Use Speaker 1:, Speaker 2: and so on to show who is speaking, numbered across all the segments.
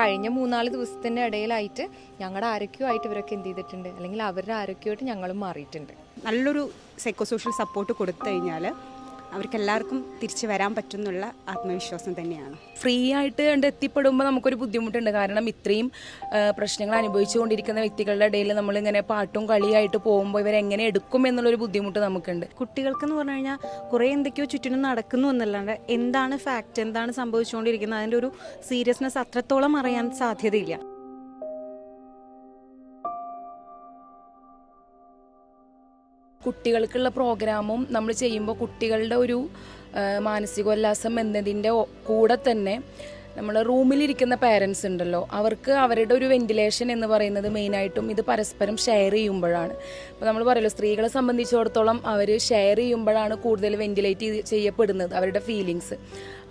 Speaker 1: കഴിഞ്ഞ മൂന്നാൽ ദിവസത്തിന്റെ ഇടയിലായിട്ട് ഞങ്ങളുടെ ആരോഗ്യമായിട്ട് ഇവരൊക്കെ എന്ത് ചെയ്തിട്ടുണ്ട്. അല്ലെങ്കിൽ അവരുടെ ആരോഗ്യമായിട്ട് ഞങ്ങളും മാറിയിട്ടുണ്ട്.
Speaker 2: നല്ലൊരു സൈക്കോസോഷ്യൽ സപ്പോർട്ട് കൊടുത്തു കഴിഞ്ഞാൽ അവർക്ക് എല്ലാവർക്കും തിരിച്ചു വരാൻ പറ്റുന്നുള്ള ആത്മവിശ്വാസം തന്നെയാണ്.
Speaker 3: ഫ്രീ ആയിട്ട് കണ്ട് എത്തിപ്പെടുമ്പോൾ നമുക്കൊരു ബുദ്ധിമുട്ടുണ്ട്. കാരണം ഇത്രയും പ്രശ്നങ്ങൾ അനുഭവിച്ചുകൊണ്ടിരിക്കുന്ന വ്യക്തികളുടെ ഇടയിൽ നമ്മളിങ്ങനെ പാട്ടും കളിയായിട്ട് പോകുമ്പോൾ ഇവരെങ്ങനെ എടുക്കും എന്നുള്ളൊരു ബുദ്ധിമുട്ട് നമുക്കുണ്ട്.
Speaker 4: കുട്ടികൾക്ക് എന്ന് പറഞ്ഞു കഴിഞ്ഞാൽ കുറേ എന്തൊക്കെയോ ചുറ്റിനും നടക്കുന്നു എന്നല്ലാണ്ട് എന്താണ് ഫാക്റ്റ് എന്താണ് സംഭവിച്ചുകൊണ്ടിരിക്കുന്നത്? അതിന്റെ ഒരു സീരിയസ്നെസ് അത്രത്തോളം അറിയാൻ സാധ്യതയില്ല.
Speaker 3: കുട്ടികൾക്കുള്ള പ്രോഗ്രാമും നമ്മൾ ചെയ്യുമ്പോൾ കുട്ടികളുടെ ഒരു മാനസികോല്ലാസം എന്നതിന്റെ കൂടെ തന്നെ നമ്മൾ റൂമിലിരിക്കുന്ന പേരൻസ് ഉണ്ടല്ലോ അവർക്ക് അവരുടെ ഒരു വെന്റിലേഷൻ എന്ന് പറയുന്നത് മെയിനായിട്ടും ഇത് പരസ്പരം ഷെയർ ചെയ്യുമ്പോഴാണ്. അപ്പോൾ നമ്മൾ പറയല്ലോ സ്ത്രീകളെ സംബന്ധിച്ചിടത്തോളം അവർ ഷെയർ ചെയ്യുമ്പോഴാണ് കൂടുതൽ വെന്റിലേറ്റ് ചെയ്യപ്പെടുന്നത് അവരുടെ ഫീലിങ്സ്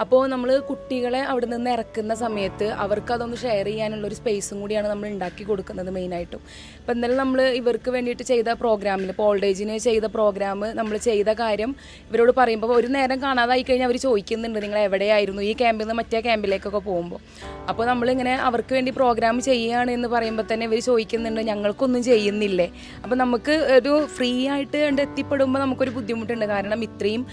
Speaker 3: അപ്പോൾ നമ്മൾ കുട്ടികളെ അവിടെ നിന്ന് ഇറക്കുന്ന സമയത്ത് അവർക്ക് അതൊന്ന് ഷെയർ ചെയ്യാനുള്ള ഒരു സ്പേസും കൂടിയാണ് നമ്മൾ ഉണ്ടാക്കി കൊടുക്കുന്നത് മെയിനായിട്ടും ഇപ്പം എന്തായാലും നമ്മൾ ഇവർക്ക് വേണ്ടിയിട്ട് ചെയ്ത പ്രോഗ്രാമിൽ ഇപ്പോൾ ഓൾഡ് ഏജിന് ചെയ്ത പ്രോഗ്രാം നമ്മൾ ചെയ്ത കാര്യം ഇവരോട് പറയുമ്പോൾ ഒരു നേരം കാണാതായി കഴിഞ്ഞാൽ അവർ ചോദിക്കുന്നുണ്ട് നിങ്ങൾ എവിടെയായിരുന്നു? ഈ ക്യാമ്പിൽ നിന്ന് മറ്റേ ക്യാമ്പിലേക്കൊക്കെ പോകുമ്പോൾ അപ്പോൾ നമ്മളിങ്ങനെ അവർക്ക് വേണ്ടി പ്രോഗ്രാം ചെയ്യുകയാണ് എന്ന് പറയുമ്പോൾ തന്നെ ഇവർ ചോദിക്കുന്നുണ്ട് ഞങ്ങൾക്കൊന്നും ചെയ്യുന്നില്ലേ? അപ്പോൾ നമുക്ക് ഒരു ഫ്രീ ആയിട്ട് കണ്ട് എത്തിപ്പെടുമ്പോൾ നമുക്കൊരു ബുദ്ധിമുട്ടുണ്ട്. കാരണം ഇത്രയും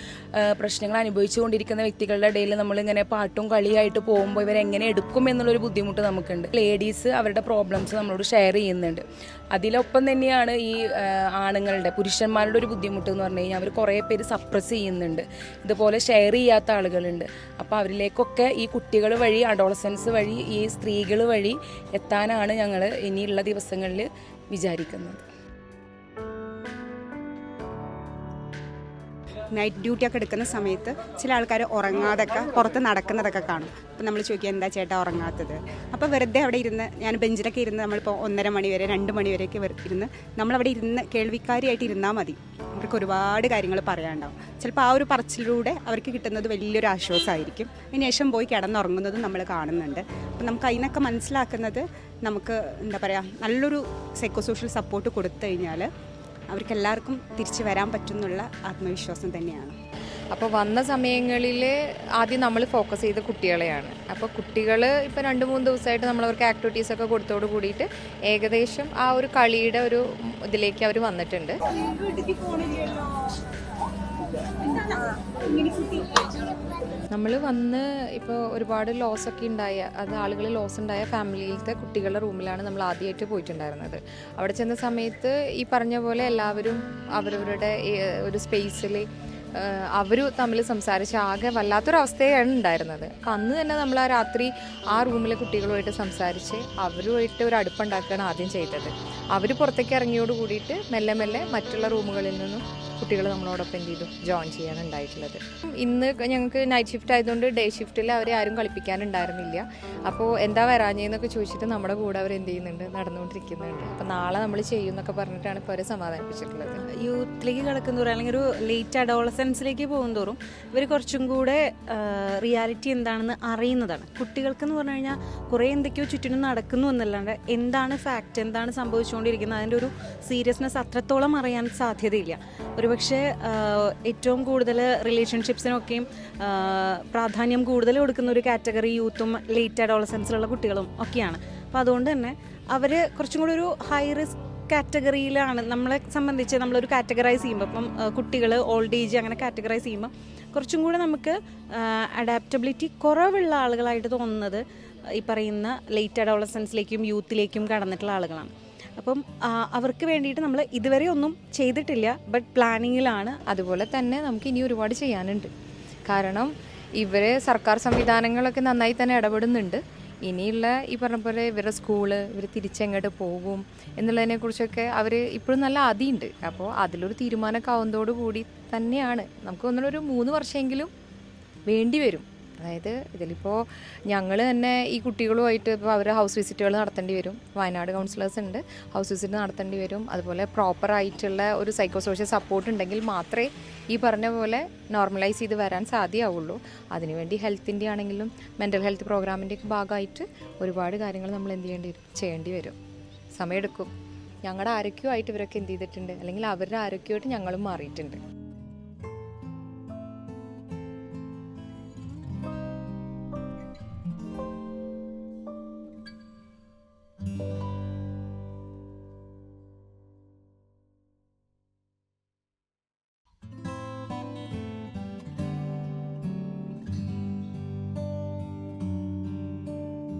Speaker 3: പ്രശ്നങ്ങൾ അനുഭവിച്ചുകൊണ്ടിരിക്കുന്ന വ്യക്തികളുടെ ഇടയിൽ നമ്മളിങ്ങനെ പാട്ടും കളിയായിട്ട് പോകുമ്പോൾ ഇവരെങ്ങനെ എടുക്കും എന്നുള്ളൊരു ബുദ്ധിമുട്ട് നമുക്കുണ്ട്. ലേഡീസ് അവരുടെ പ്രോബ്ലംസ് നമ്മളോട് ഷെയർ ചെയ്യുന്നുണ്ട്. അതിലൊപ്പം തന്നെയാണ് ഈ ആണുങ്ങളുടെ പുരുഷന്മാരുടെ ഒരു ബുദ്ധിമുട്ട് എന്ന് പറഞ്ഞു കഴിഞ്ഞാൽ അവർ കുറേ പേര് സപ്രസ് ചെയ്യുന്നുണ്ട്. ഇതുപോലെ ഷെയർ ചെയ്യാത്ത ആളുകളുണ്ട്. അപ്പോൾ അവരിലേക്കൊക്കെ ഈ കുട്ടികൾ വഴി അഡോളസൻസ് വഴി ഈ സ്ത്രീകൾ വഴി എത്താനാണ് ഞങ്ങൾ ഇനിയുള്ള ദിവസങ്ങളിൽ വിചാരിക്കുന്നത്.
Speaker 2: നൈറ്റ് ഡ്യൂട്ടി ഒക്കെ എടുക്കുന്ന സമയത്ത് ചില ആൾക്കാർ ഉറങ്ങാതൊക്കെ പുറത്ത് നടക്കുന്നതൊക്കെ കാണും. അപ്പം നമ്മൾ ചോദിക്കുക എന്താ ചേട്ടാ ഉറങ്ങാത്തത്? അപ്പോൾ വെറുതെ അവിടെ ഇരുന്ന് ഞാൻ ബെഞ്ചിലൊക്കെ ഇരുന്ന് നമ്മളിപ്പോൾ ഒന്നര മണി വരെ രണ്ട് മണി വരെയൊക്കെ വെറു- ഇരുന്ന് നമ്മളവിടെ ഇരുന്ന് കേൾവിക്കാരിയായിട്ട് ഇരുന്നാൽ മതി. അവർക്ക് ഒരുപാട് കാര്യങ്ങൾ പറയാനുണ്ടാവും. ചിലപ്പോൾ ആ ഒരു പറച്ചിലൂടെ അവർക്ക് കിട്ടുന്നത് വലിയൊരു ആശ്വാസമായിരിക്കും അതിനുശേഷം പോയി കിടന്നുറങ്ങുന്നതും നമ്മൾ കാണുന്നുണ്ട്. അപ്പം നമുക്ക് അതിനൊക്കെ മനസ്സിലാക്കുന്നത് നമുക്ക് എന്താ പറയുക നല്ലൊരു സൈക്കോ സോഷ്യൽ സപ്പോർട്ട് കൊടുത്തു കഴിഞ്ഞാൽ അവർക്ക് എല്ലാവർക്കും തിരിച്ചു വരാൻ പറ്റുന്നുള്ള ആത്മവിശ്വാസം തന്നെയാണ്.
Speaker 1: അപ്പോൾ വന്ന സമയങ്ങളിൽ ആദ്യം നമ്മൾ ഫോക്കസ് ചെയ്ത കുട്ടികളെയാണ്. അപ്പോൾ കുട്ടികൾ ഇപ്പോൾ രണ്ട് മൂന്ന് ദിവസമായിട്ട് നമ്മൾ അവർക്ക് ആക്ടിവിറ്റീസ് ഒക്കെ കൊടുത്തോട് കൂടിയിട്ട് ഏകദേശം ആ ഒരു കളിയുടെ ഒരു ഇതിലേക്ക് അവർ വന്നിട്ടുണ്ട്. നമ്മൾ വന്ന് ഇപ്പോൾ ഒരുപാട് ലോസ് ഒക്കെ ഉണ്ടായ അത് ആളുകൾ ലോസ് ഉണ്ടായ ഫാമിലിയിലത്തെ കുട്ടികളുടെ റൂമിലാണ് നമ്മൾ ആദ്യമായിട്ട് പോയിട്ടുണ്ടായിരുന്നത്. അവിടെ ചെന്ന സമയത്ത് ഈ പറഞ്ഞ പോലെ എല്ലാവരും അവരവരുടെ ഒരു സ്പേസിൽ അവർ തമ്മിൽ സംസാരിച്ച് ആകെ വല്ലാത്തൊരവസ്ഥയാണ് ഉണ്ടായിരുന്നത്. അപ്പം അന്ന് തന്നെ നമ്മൾ ആ രാത്രി ആ റൂമിലെ കുട്ടികളുമായിട്ട് സംസാരിച്ച് അവരുമായിട്ട് ഒരു അടുപ്പുണ്ടാക്കുകയാണ് ആദ്യം ചെയ്തത്. അവർ പുറത്തേക്ക് ഇറങ്ങിയോട് കൂടിയിട്ട് മെല്ലെ മെല്ലെ മറ്റുള്ള റൂമുകളിൽ നിന്നും കുട്ടികൾ നമ്മളോടൊപ്പം എന്ത് ചെയ്തു? ജോയിൻ ചെയ്യാനുണ്ടായിട്ടുള്ളത്. ഇന്ന് ഞങ്ങൾക്ക് നൈറ്റ് ഷിഫ്റ്റ് ആയതുകൊണ്ട് ഡേ ഷിഫ്റ്റിൽ അവരെ ആരും കളിപ്പിക്കാനുണ്ടായിരുന്നില്ല. അപ്പോൾ എന്താ വരാഞ്ഞെന്നൊക്കെ ചോദിച്ചിട്ട് നമ്മുടെ കൂടെ അവർ എന്ത് ചെയ്യുന്നുണ്ട്? നടന്നുകൊണ്ടിരിക്കുന്നുണ്ട്. അപ്പോൾ നാളെ നമ്മൾ ചെയ്യും എന്നൊക്കെ പറഞ്ഞിട്ടാണ് ഇപ്പോൾ അവരെ സമാധാനിപ്പിച്ചിട്ടുള്ളത്.
Speaker 4: യൂത്തിലേക്ക് കിടക്കുന്നതോറും അല്ലെങ്കിൽ ഒരു ലേറ്റ് അഡോളസൻസിലേക്ക് പോകുന്നതോറും ഇവർ കുറച്ചും കൂടെ റിയാലിറ്റി എന്താണെന്ന് അറിയുന്നതാണ്. കുട്ടികൾക്ക് എന്ന് പറഞ്ഞു കഴിഞ്ഞാൽ കുറേ എന്തൊക്കെയോ ചുറ്റിനും നടക്കുന്നു എന്നല്ലാണ്ട് എന്താണ് ഫാക്റ്റ് എന്താണ് സംഭവിച്ചുകൊണ്ടിരിക്കുന്നത്? അതിന്റെ ഒരു സീരിയസ്നെസ് അത്രത്തോളം അറിയാൻ സാധ്യതയില്ല. ഒരുപക്ഷെ ഏറ്റവും കൂടുതൽ റിലേഷൻഷിപ്സിനൊക്കെയും പ്രാധാന്യം കൂടുതൽ കൊടുക്കുന്ന ഒരു കാറ്റഗറി യൂത്തും ലേറ്റ് അഡോളസൻസിലുള്ള കുട്ടികളും ഒക്കെയാണ്. അപ്പോൾ അതുകൊണ്ട് തന്നെ അവർ കുറച്ചും കൂടി ഒരു ഹൈ റിസ്ക് കാറ്റഗറിയിലാണ് നമ്മളെ സംബന്ധിച്ച് നമ്മളൊരു കാറ്റഗറൈസ് ചെയ്യുമ്പോൾ ഇപ്പം കുട്ടികൾ ഓൾഡ് ഏജ് അങ്ങനെ കാറ്റഗറൈസ് ചെയ്യുമ്പോൾ കുറച്ചും കൂടെ നമുക്ക് അഡാപ്റ്റബിലിറ്റി കുറവുള്ള ആളുകളായിട്ട് തോന്നുന്നത് ഈ പറയുന്ന ലേറ്റ് അഡോളസൻസിലേക്കും യൂത്തിലേക്കും കടന്നിട്ടുള്ള ആളുകളാണ്. അപ്പം അവർക്ക് വേണ്ടിയിട്ട് നമ്മൾ ഇതുവരെ ഒന്നും ചെയ്തിട്ടില്ല ബട്ട് പ്ലാനിങ്ങിലാണ്
Speaker 1: അതുപോലെ തന്നെ നമുക്ക് ഇനി ഒരുപാട് ചെയ്യാനുണ്ട്. കാരണം ഇവരെ സർക്കാർ സംവിധാനങ്ങളൊക്കെ നന്നായി തന്നെ ഇടപെടുന്നുണ്ട്. ഇനിയുള്ള ഈ പറഞ്ഞ പോലെ ഇവരുടെ സ്കൂൾ ഇവർ തിരിച്ചെങ്ങോട്ട് പോകും എന്നുള്ളതിനെക്കുറിച്ചൊക്കെ അവർ ഇപ്പോഴും നല്ല അതിയുണ്ട് അപ്പോൾ അതിലൊരു തീരുമാനമൊക്കെ ആവുന്നതോടുകൂടി തന്നെയാണ്. നമുക്ക് ഒന്നുള്ളൊരു മൂന്ന് വർഷമെങ്കിലും വേണ്ടി വരും. അതായത് ഇതിലിപ്പോൾ ഞങ്ങൾ തന്നെ ഈ കുട്ടികളുമായിട്ട് ഇപ്പോൾ അവർ ഹൗസ് വിസിറ്റുകൾ നടത്തേണ്ടി വരും. വയനാട് കൗൺസിലേഴ്സ് ഉണ്ട്. ഹൗസ് വിസിറ്റ് നടത്തേണ്ടി വരും. അതുപോലെ പ്രോപ്പർ ആയിട്ടുള്ള ഒരു സൈക്കോ സോഷ്യൽ സപ്പോർട്ട് ഉണ്ടെങ്കിൽ മാത്രമേ ഈ പറഞ്ഞ പോലെ നോർമലൈസ് ചെയ്ത് വരാൻ സാധ്യമാവുള്ളൂ അതിനുവേണ്ടി ഹെൽത്തിന്റെ ആണെങ്കിലും മെന്റൽ ഹെൽത്ത് പ്രോഗ്രാമിന്റെ ഭാഗമായിട്ട് ഒരുപാട് കാര്യങ്ങൾ നമ്മൾ എന്ത് ചെയ്യേണ്ടി ചെയ്യേണ്ടി വരും. സമയമെടുക്കും. ഞങ്ങളുടെ ആരോഗ്യമായിട്ട് ഇവരൊക്കെ എന്ത് ചെയ്തിട്ടുണ്ട്? അല്ലെങ്കിൽ അവരുടെ ആരോഗ്യമായിട്ട് ഞങ്ങളും മാറിയിട്ടുണ്ട്.